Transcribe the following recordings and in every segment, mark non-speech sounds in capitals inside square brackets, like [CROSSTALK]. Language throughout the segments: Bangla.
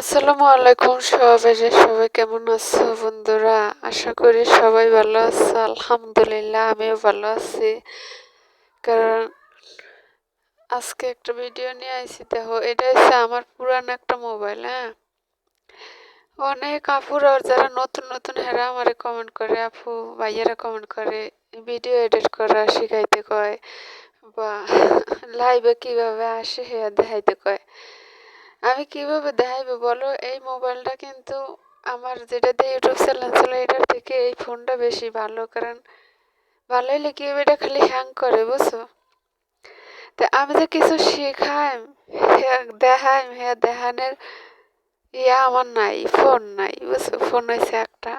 আসসালামু আলাইকুম সবাই সবাই কেমন আছো বন্ধুরা? আশা করি সবাই ভালো আছো, আলহামদুলিল্লাহ, আমিও ভালো আছি। কারণ আজকে একটা ভিডিও নিয়ে আইছি, দেখো, এটা হচ্ছে আমার পুরান একটা মোবাইল হ্যাঁ? অনেক আপুরা আর যারা নতুন নতুন, হেরা আমারে কমেন্ট করে, আপু, ভাইয়ারা কমেন্ট করে, ভিডিও এডিট করা শিখাইতে কয় বা [LAUGHS] লাইভে কীভাবে আসে হেয়া দেখাইতে কয়। আমি কীভাবে দেখাইবো বলো? এই মোবাইলটা কিন্তু আমার যেটা দিয়ে ইউটিউব চ্যানেল ছিল, এটার থেকে এই ফোনটা বেশি ভালো। কারণ ভালো হইলে কি এটা খালি হ্যাং করে, বুঝছ? তা আমি যে কিছু শেখাই দেখাই হ্যাঁ দেখানোর ইয়া আমার নাই ফোন নাই, বুঝছ? ফোন হয়েছে একটা।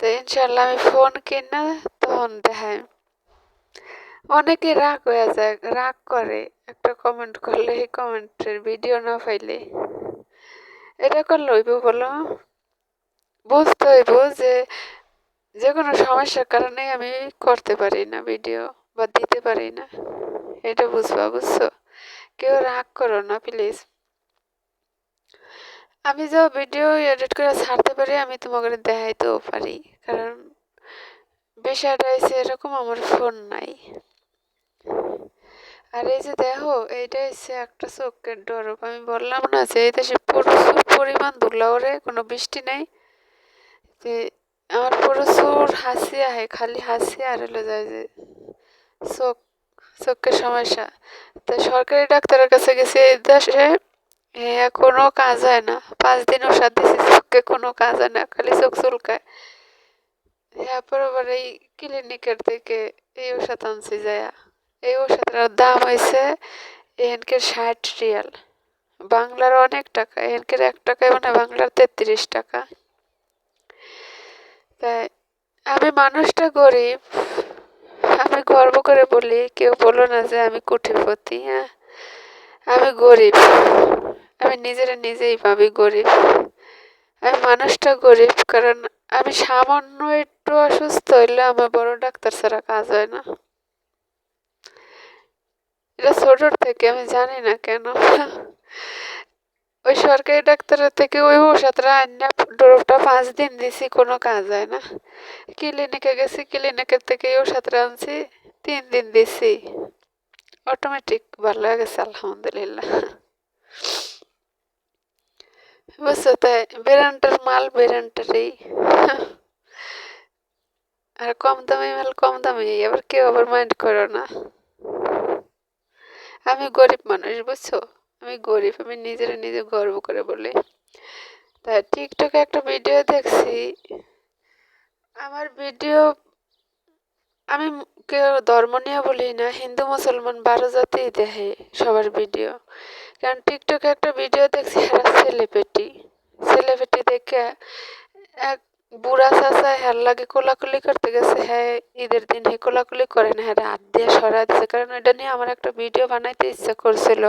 তো ইনশাল্লাহ আমি ফোন কিনা তখন দেখাই অনেকে রাগ হয়ে যায়, রাগ করে। একটা কমেন্ট করলে এই কমেন্টের ভিডিও না পাইলে। এটা করলে হইব বলো? বুঝতে হইব যে যে কোনো সমস্যার কারণে আমি করতে পারি না ভিডিও বা দিতে পারি না। এটা বুঝবা, বুঝছ? কেউ রাগ করো না প্লিজ আমি যা ভিডিও এডিট করে ছাড়তে পারি, আমি তোমাকে দেখাইতেও পারি। কারণ বিষয়টা হয়েছে এরকম, আমার ফোন নাই। আর এই যে দেখো, এইটা হচ্ছে একটা চোখের ডরব আমি বললাম না যে এই দেশে প্রচুর পরিমাণ ধুলাওরে কোনো বৃষ্টি নেই। যে আমার প্রচুর হাসি আহে, খালি হাসি আর হলো যায় যে চোখ, চোখের সমস্যা। তো সরকারি ডাক্তারের কাছে গেছে, এই দেশে কোনো কাজ হয় না। পাঁচ দিন ওষুধ দিছি, চোখে কোনো কাজ হয় না, খালি চোখ চুলকায়। এরপর আবার এই ক্লিনিকের থেকে এই ওষুধ আনছি যায়। এই ওষুধটার দাম হয়েছে এখানকার ষাট রিয়াল। বাংলার অনেক টাকা এখানকার এক টাকায় মানে বাংলার তেত্রিশ টাকা। তাই আমি মানুষটা গরিব, আমি গর্ব করে বলি, কেউ বলো না যে আমি কুঠিপতি হ্যাঁ? আমি গরিব, আমি নিজের নিজেই ভাবি গরিব। আমি মানুষটা গরিব, কারণ আমি সামান্য একটু অসুস্থ হইলে আমার বড় ডাক্তার ছাড়া কাজ হয় না। এটা ছোটোর থেকে, আমি জানি না কেন। ওই সরকারি ডাক্তারের থেকে ওই ওষুধটা আন্না ডোরটা পাঁচ দিন দিছি, কোনো কাজ হয় না। ক্লিনিকে গেছি, ক্লিনিকের থেকে এই ওষুধটা আনছি, তিন দিন দিছি। অটোমেটিক ভালো হয়ে গেছে, আলহামদুলিল্লাহ। বুঝছ তাই? বেরান্টার মাল বেরান্টারই আর কম দামি মাল কম দামি, আবার কেউ আবার মাইন্ড করো না। আমি গরিব মানুষ, বুঝছ? আমি গরিব, আমি নিজের নিজে গর্ব করে বলি। তা টিকটকে একটা ভিডিও দেখছি। আমার ভিডিও আমি কেউ ধর্ম নিয়ে বলি না, হিন্দু, মুসলমান, বারো জাতিই দেখে সবার ভিডিও কারণ টিকটকে একটা ভিডিও দেখছি হ্যাঁ ছেলেপেটি ছেলেপেটি দেখে এক বুড়া চাষা হ্যার লাগে কোলাকুলি করতে গেছে হ্যাঁ ঈদের দিন হে কোলাকুলি করে না হ্যাঁ হাত দিয়ে সরা দিছে, কারণ এটা নিয়ে আমার একটা ভিডিও বানাইতে ইচ্ছা করছিল,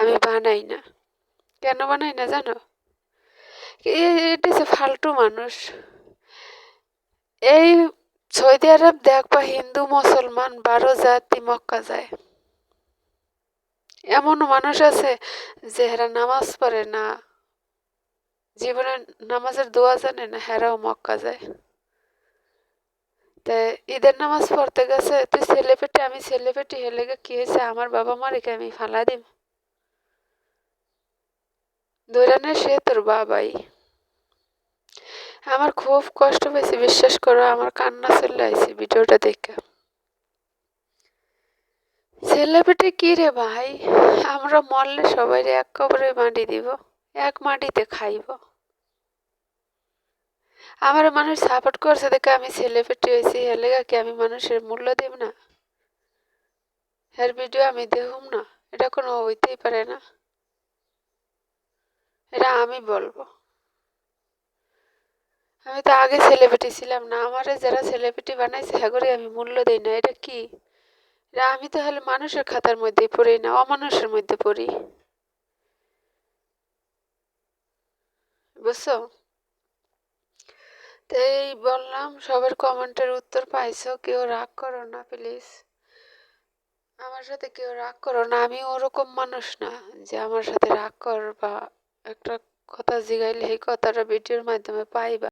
আমি বানাই না। কেন বানাই না জানো? এটা ফালতু মানুষ। এই সৌদি আরব দেখবা হিন্দু, মুসলমান, বারো জাতি মক্কা যায়। এমন মানুষ আছে যে হেরা নামাজ পড়ে না জীবনে নামাজের দোয়া জানে না হেরাও মক্কা যায় তা ঈদের নামাজ পড়তে গেছে তুই ছেলে পেটে আমি ছেলে পেটে হেলে গে কি হয়েছে আমার বাবা মারিকে আমি ফালা দিম দৌড়ানে সে তোর বাবাই আমার খুব কষ্ট পেয়েছে বিশ্বাস করো আমার কান্না চলে আইছে ভিডিওটা দেখে ছেলে পেটে কি রে ভাই আমরা মরলে সবাই এক কবরে মাটি দিব এক মাটিতে খাইব আমার মানুষ সাপোর্ট করছে দেখে আমি পেটে হয়েছি। হেলে কি আমি মানুষের মূল্য দেব না? এর ভিডিও আমি দেখুম না। এটা কোনো হইতেই পারে না। এটা আমি বলব। আমি তো আগে ছেলেপেটি ছিলাম না। আমারে যারা ছেলেপেটি বানাইছে হ্যাগরে আমি মূল্য দিই না। এটা কি? এটা আমি তো হলে মানুষের খাতার মধ্যে পড়ি না, অমানুষের মধ্যে পড়ি। বুঝছ? এই বললাম, সবার কমেন্টের উত্তর পাইছো, কেউ রাগ করো না, প্লিজ। আমার সাথে কেউ রাগ করো না, আমি ওরকম মানুষ না যে আমার সাথে রাগ কর বা একটা কথা জিগাইলে সেই কথাটা ভিডিওর মাধ্যমে পাইবা।